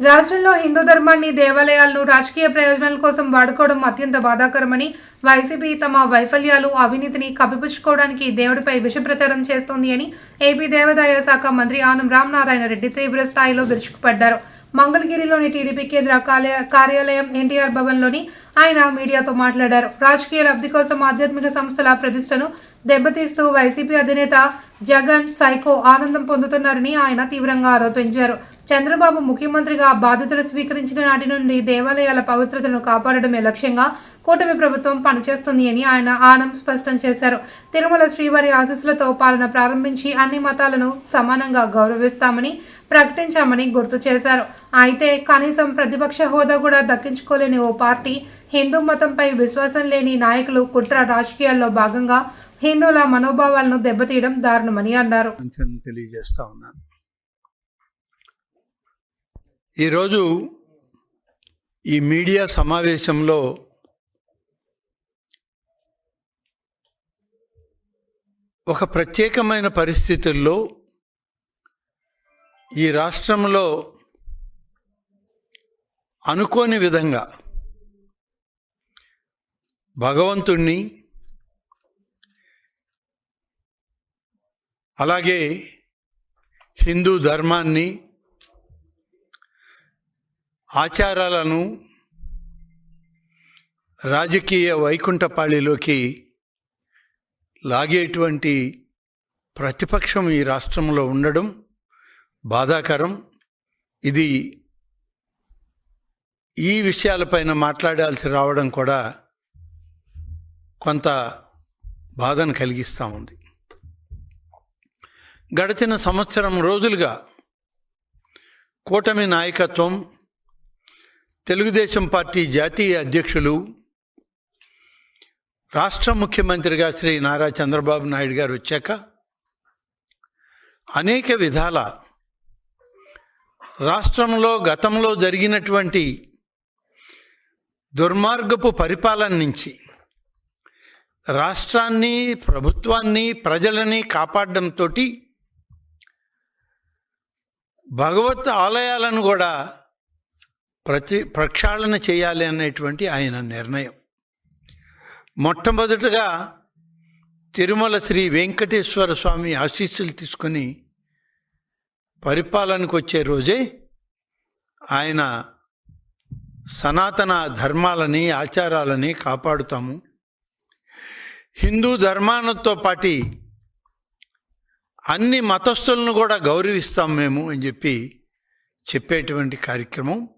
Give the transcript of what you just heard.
రాష్ట్రంలో హిందూ ధర్మాన్ని దేవాలయాలను రాజకీయ ప్రయోజనాల కోసం వాడుకోవడం అత్యంత బాధాకరమని వైసీపీ తమ వైఫల్యాలు అవినీతిని కప్పిపుచ్చుకోవడానికి దేవుడిపై విష ప్రచారం చేస్తోంది అని ఏపీ దేవాదాయ శాఖ మంత్రి ఆనం రామనారాయణ రెడ్డి తీవ్ర స్థాయిలో విరుచుకుపడ్డారు. మంగళగిరిలోని టీడీపీ కేంద్ర కార్య- కార్యాలయం ఎన్టీఆర్ భవన్లోని ఆయన మీడియాతో మాట్లాడారు. రాజకీయ లబ్ధి కోసం ఆధ్యాత్మిక సంస్థల ప్రతిష్టను దెబ్బతీస్తూ వైసీపీ అధినేత జగన్ సైకో ఆనందం పొందుతున్నారని ఆయన తీవ్రంగా ఆరోపించారు. చంద్రబాబు ముఖ్యమంత్రిగా బాధ్యతలు స్వీకరించిన నాటి నుండి దేవాలయాల పవిత్రతను కాపాడడమే లక్ష్యంగా కూటమి ప్రభుత్వం పనిచేస్తుంది అని ఆయన ఆనం స్పష్టం చేశారు. తిరుమల శ్రీవారి ఆశీస్సులతో పాలన ప్రారంభించి అన్ని మతాలను సమానంగా గౌరవిస్తామని ప్రకటించామని గుర్తు చేశారు. అయితే కనీసం ప్రతిపక్ష హోదా కూడా దక్కించుకోలేని ఓ పార్టీ హిందూ మతంపై విశ్వాసం లేని నాయకులు కుట్ర రాజకీయాల్లో భాగంగా హిందువుల మనోభావాలను దెబ్బతీయడం దారుణమని అన్నారు. తెలియజేస్తా ఉన్నాను. ఈరోజు ఈ మీడియా సమావేశంలో ఒక ప్రత్యేకమైన పరిస్థితుల్లో ఈ రాష్ట్రంలో అనుకోని విధంగా భగవంతుణ్ణి అలాగే హిందూ ధర్మాన్ని ఆచారాలను రాజకీయ వైకుంఠపాళిలోకి లాగేటువంటి ప్రతిపక్షం ఈ రాష్ట్రంలో ఉండడం బాధాకరం. ఇది ఈ విషయాలపైన మాట్లాడాల్సి రావడం కూడా కొంత బాధను కలిగిస్తూ ఉంది. గడిచిన సంవత్సరం రోజులుగా కూటమి నాయకత్వం తెలుగుదేశం పార్టీ జాతీయ అధ్యక్షులు రాష్ట్ర ముఖ్యమంత్రిగా శ్రీ నారా చంద్రబాబు నాయుడు గారు వచ్చాక అనేక విధాల రాష్ట్రంలో గతంలో జరిగినటువంటి దుర్మార్గపు పరిపాలన నుంచి రాష్ట్రాన్ని ప్రభుత్వాన్ని ప్రజలని కాపాడడంతో భగవత్ ఆలయాలను కూడా ప్రతి ప్రక్షాళన చేయాలి అనేటువంటి ఆయన నిర్ణయం. మొట్టమొదటగా తిరుమల శ్రీ వెంకటేశ్వర స్వామి ఆశీస్సులు తీసుకొని పరిపాలనకు వచ్చే రోజే ఆయన సనాతన ధర్మాలని ఆచారాలని కాపాడుతాము. హిందూ ధర్మాలతో పాటి అన్ని మతస్థులను కూడా గౌరవిస్తాం మేము అని చెప్పి చెప్పేటువంటి కార్యక్రమం.